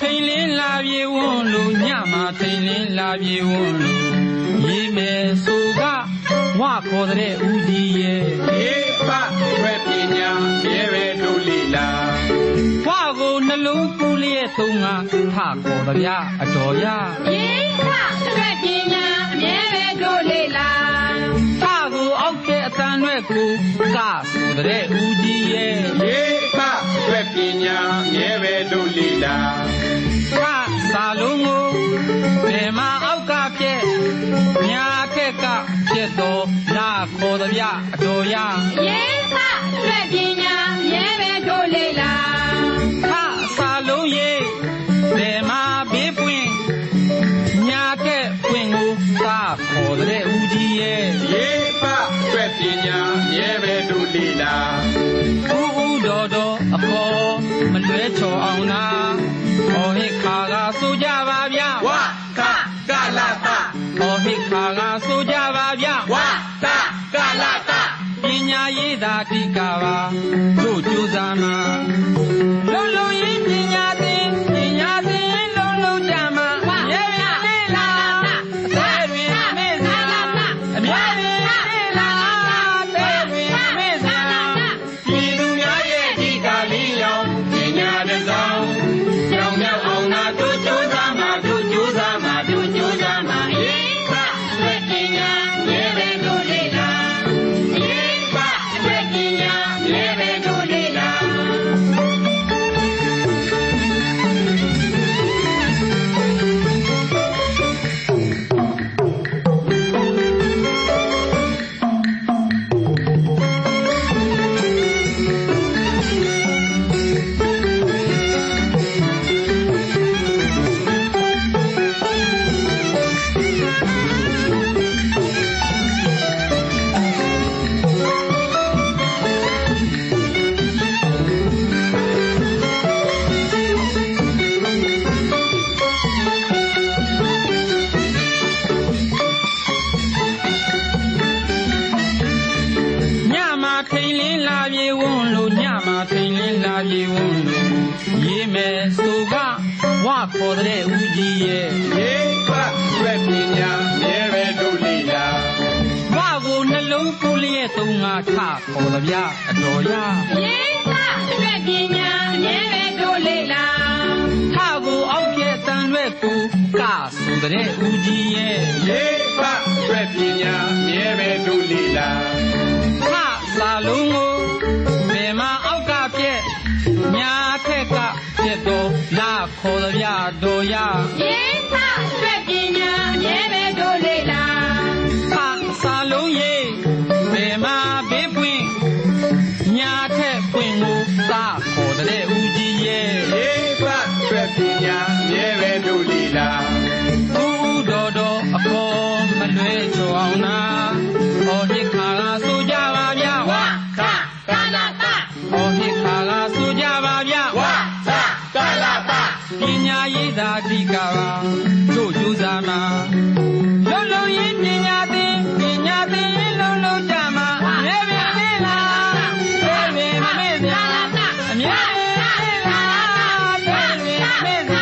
ဖိန်လင်းလာပြေဝွန်လူညမှာဖိန်လင်းလာပြေဝွန်လူရေးမယ်ဆိုကဝခေါ်တဲ့ဦးဒီရဲ့ရေပထွက်ပညာမြဲပဲတို့လီလာဝကိုနှလုံးကူးလျက်သုံးငါထခေါ်ကြအတော်ရရေပထွက်ပညာမြဲပဲတို့လီ အောက်တဲ့အတန်ရွက်ကိုကဆိုတဲ့ဦးကြီးရဲ့ရေပဆွဲပညာမြဲပဲတို့လီလာကစာလုံးကိုဘယ်မှာအောက်ကပြက်ညာခက်ကပြက်တော်လာခေါ်ကြဗျအတော်ရရေခအတွက်ပညာအမြဲပဲတို့လေလာထစာလုံးရဲ့ဘယ်မှာဘေးပွင့်ညာခက်ပွင့်ကိုသာခေါ်တဲ့ဦးကြီးရဲ့ရေပဆွဲပညာ မြဲပဲတို့လီလာဦးဦးတော်တော်အခေါ်မလွဲချော်အောင်နာဟောဟိခါကဆိုကြပါဗျဝကကလတဟောဟိခါကဆိုကြပါဗျဝကကလတပညာရေးသာတိကပါတို့ကြိုးစားမှာ ညမှာထိန်လင်းလာပြေဝန်းလို့ညမှာထိန်လင်းလာပြေဝန်းလို့ရေးမယ်ဆိုကဝခေါ်တဲ့ဦးကြီးရဲ့ရေပဆွဲပညာမြဲပဲတို့လီလာဝကိုနှလုံးကိုလျက်သုံးငါထခေါ်ကြဗျအတော်ရရေခအတွက်ပညာအမြဲပဲတို့လေလာထကိုအောက်ပြဲတန်ရွက်ကိုကဆိုတဲ့ဦးကြီးရဲ့ရေပဆွဲပညာမြဲပဲတို့လီလာ ထစာလုံးကိုဘယ်မှာအောက်ကပြက်ညာခက်ကပြက်တော်လာခေါ်ကြဗျတော်ရရေခအတွက်ပညာအမြဲပဲတို့လေလာခစာလုံးရေးဘယ်မှာဘေးပွင့်ညာထက်ပွင့်ကိုသာခေါ်တဲ့ဦးကြီးရဲ့ရေပဆွဲပညာမြဲပဲတို့လီလာဦးတော်တော်အခေါ်မလွဲချော်အောင်နာ ပညာရေးသာအဓိကပါတို့ကြိုးစားမှာလုံးလုံးရေးပညာသင်ပညာသင်ရင်လုံးလုံးကြမှာရဲပင်လေးလားရဲပင်မမေ့စရာအမြဲတမ်းလေးလားရဲပင်မမေ့စရာ